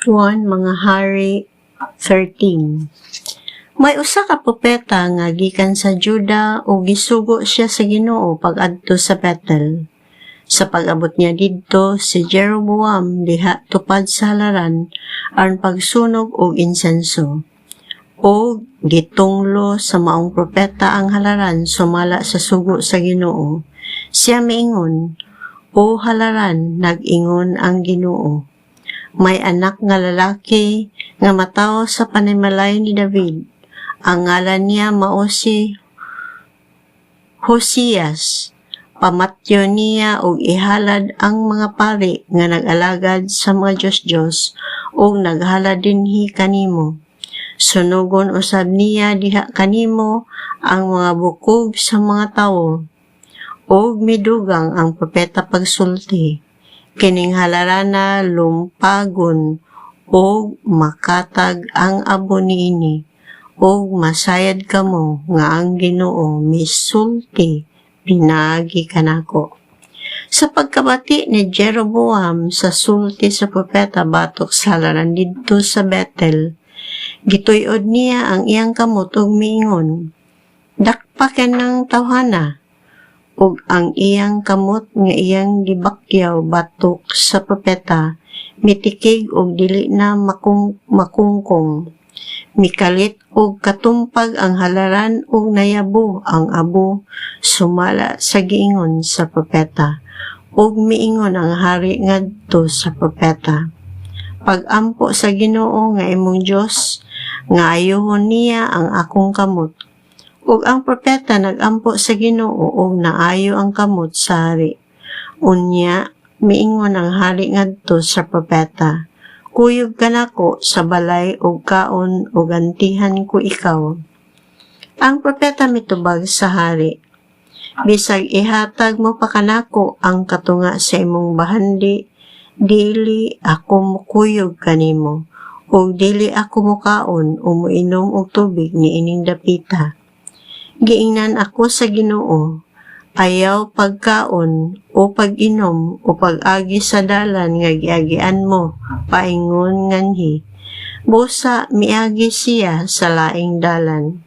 1 Mga Hari 13 May usa ka propeta nga gikan sa Juda o gisugo siya sa Ginoo pag-adto sa Bethel. Sa pag-abot niya didto si Jeroboam diha tupad sa halaran aron pagsunog og insenso. O gitunglo sa maong propeta ang halaran sumala sa sugo sa Ginoo. Siya miingon, O halaran, nag-ingon ang Ginoo may anak nga lalaki nga mataw sa panimalay ni David. Ang ngalan niya mao si Hosias. Pamatyo niya og ihalad ang mga pari nga nag-alagad sa mga Diyos-Diyos o naghalad dinhi kanimo. Sunugon usab niya diha kanimo ang mga bukog sa mga tawo. Og midugang ang propeta pagsulti kining halarana lumpagon o makatag ang abo niini o masayad kamo nga ang Ginoo misulti pinagi kanako. Sa pagkabati ni Jeroboam sa sulti sa propeta batok sa halaran didto sa Bethel, gituyod niya ang iyang kamot ug miingon, Dakpaken ng tawhana, ug ang iyang kamot nga iyang gibakyaw batok sa propeta mitikig og dili na makung makungkong. Mikalit og katumpag ang halaran ug nayabo ang abo sumala sa giingon sa propeta ug miingon ang hari ngadto sa propeta. Pagampo sa Ginoo nga imong Dios nga ayohon niya ang akong kamot ug ang propeta nagampo sa Ginoo ug naayo ang kamot sa hari. Unya, miingon ang hari ngadto sa propeta, Kuyog ka nako sa balay ug kaon ug gantihan ko ikaw. Ang propeta mitubag sa hari, Bisag ihatag mo pa kanako ang katunga sa imong bahandi, dili ako mukuyog kanimo, ug dili ako mukaon o muinom og tubig ni ining dapita giingnan ako sa Ginoo. Ayaw pagkaon o pag-inom o pag-agi sa dalan nga giagian mo paingon nganhi. Busa miagi siya sa laing dalan.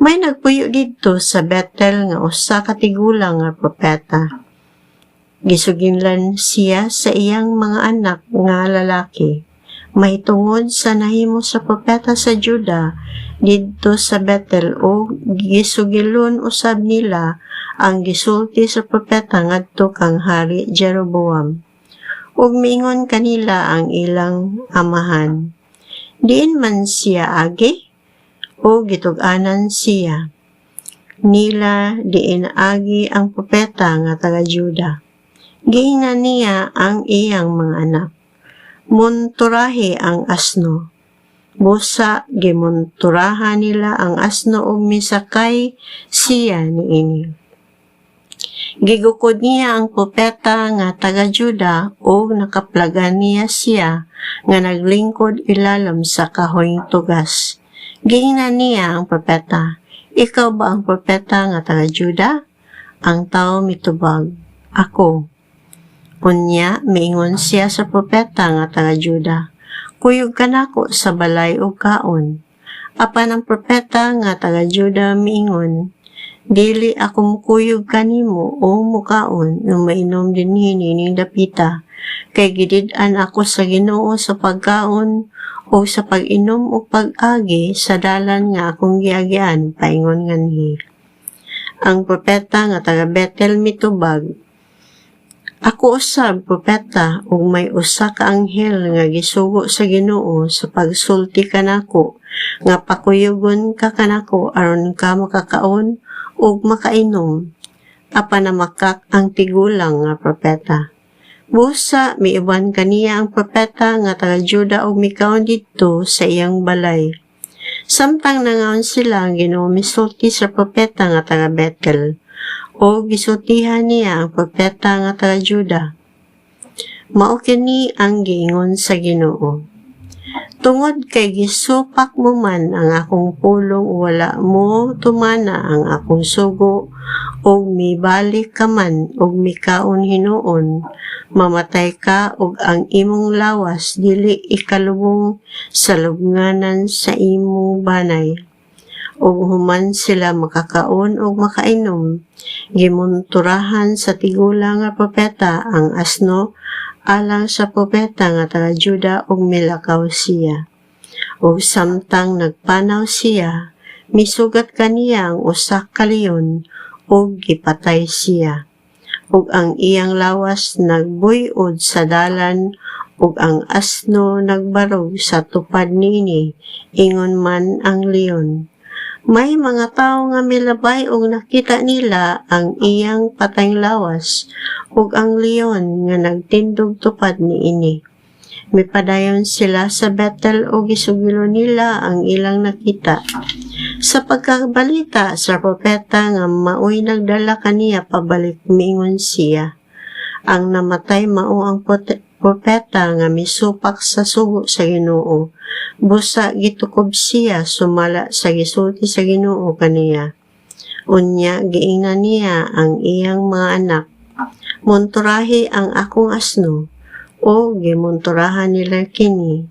May nagpuyo didto sa Bethel nga usa ka tigulang nga propeta. Gisuginlan siya sa iyang mga anak nga lalaki may tungod sa nahimo sa propeta sa Juda didto sa Bethel o gisugilon usab nila ang gisulti sa propeta ngadto kang hari Jeroboam. Ug miingon kanila ang ilang amahan diin man siya agi? O gitug-anan siya? Nila diin agi ang propeta nga taga Juda. Giingnan niya ang iyang mga anak munturahe ang asno. Busa, gimunturahan nila ang asno o misakay siya ni ini. Gigukod niya ang propeta nga taga Juda o nakaplagan niya siya nga naglingkod ilalam sa kahoyng tugas. Giingnan niya ang propeta, Ikaw ba ang propeta nga taga Juda? Ang tao mitubag, Ako. Unya, miingon siya sa propeta nga taga Juda, Kuyog ka nako sa balay o kaon. Apan ang propeta nga taga Juda miingon, Dili ako mukuyog kanimo o mukaon ng mainom din hinining dapita. Kay gidid-an ako sa ginoo sa pagkaon o sa pag-inom o pag-agi sa dalan nga akong giagian paingon nganhi. Ang propeta nga taga Bethel mitubag ako usab propeta ug may usa ka anghel nga gisugo sa Ginoo sa pagsulti kanako nga pakuyogon ka kanako aron ka makakaon ug makainom apan namakak ang tigulang nga propeta. Busa miiban kaniya ang propeta nga taga Juda ug mikaon didto sa iyang balay. Samtang nangaon sila ang Ginoo misulti sa propeta nga taga Bethel o gisultihan niya ang propeta nga taga Juda. Mao kini ang giingon sa Ginoo. Tungod kay gisupak mo man ang akong pulong wala mo tumana ang akong sugo og mibalik ka man og mikaon hinuon mamatay ka og ang imong lawas dili ikalubong sa lubnganan sa imong banay ug human sila makakaon og makainom. Gimunturahan sa tigula nga propeta ang asno alang sa propeta nga taga Juda ug milakaw siya. Ug samtang nagpanaw siya misugat kaniya ang usa ka leon ug gipatay siya. Ug ang iyang lawas nagbuy-od sa dalan ug ang asno nagbarog sa tupad niini ingon man ang leon may mga tao nga milabay ug nakita nila ang iyang patayng lawas ug ang leon nga nagtindog tupad niini mipadayon sila sa Bethel o gisugilo nila ang ilang nakita. Sa pagkabalita sa propeta nga maoy nagdala kaniya pabalik miingon siya. Ang namatay mao ang propeta nga misupak sa sugo sa Ginoo. Busa gitukob siya sumala sa gisulti sa Ginoo kaniya. Unya giingnan niya ang iyang mga anak. Monturahi ang akong asno o gimunturahan nila kini.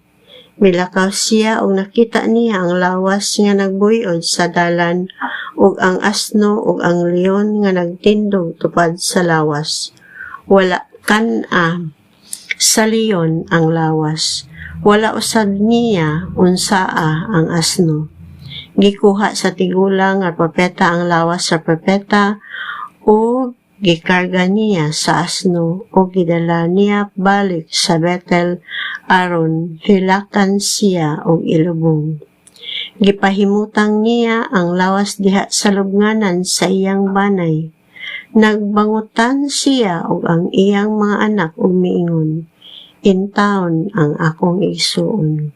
Milakaw siya og nakita niya ang lawas nga nagbuyod sa dalan ug ang asno ug ang leon nga nagtindog tupad sa lawas. Wala kan-a sa leon ang lawas. Wala usab niya unsaa ang asno. Gikuha sa tigulang nga propeta ang lawas sa propeta ug gikarga niya sa asno o gidala niya balik sa Bethel aron hilakan siya og ilubong. Gipahimutang niya ang lawas diha sa lubnganan sa iyang banay. Nagbangutan siya og ang iyang mga anak ug miingon, In town ang akong igsuon.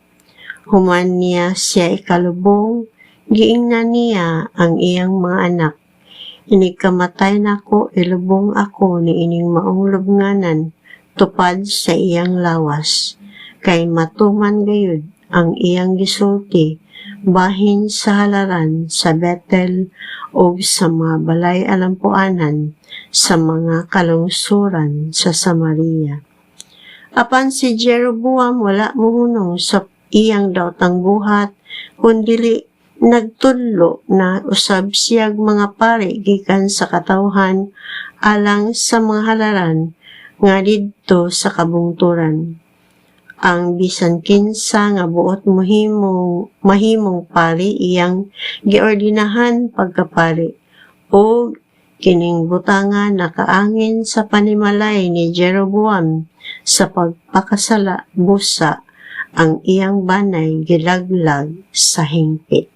Human niya siya ikalubong, giingnan niya ang iyang mga anak Inig kamatay na ko, ilubong ako ni ining maong lubnganan, tupad sa iyang lawas. Kay matuman gayud ang iyang gisulti, bahin sa halaran sa Bethel o sa mga balay alampuanan sa mga kalungsuran sa Samaria. Apan si Jeroboam wala muhunong sa iyang daotang buhat, kundili nagtudlo na usab siyag mga pari gikan sa katawhan alang sa mga halaran nga didto sa kabungturan. Ang bisan kinsa nga buot mohimong mahimong pari iyang giordinahan pagkapari o kining butangan nakaangin sa panimalay ni Jeroboam sa pagpakasala busa ang iyang banay gilaglag sa hingpit.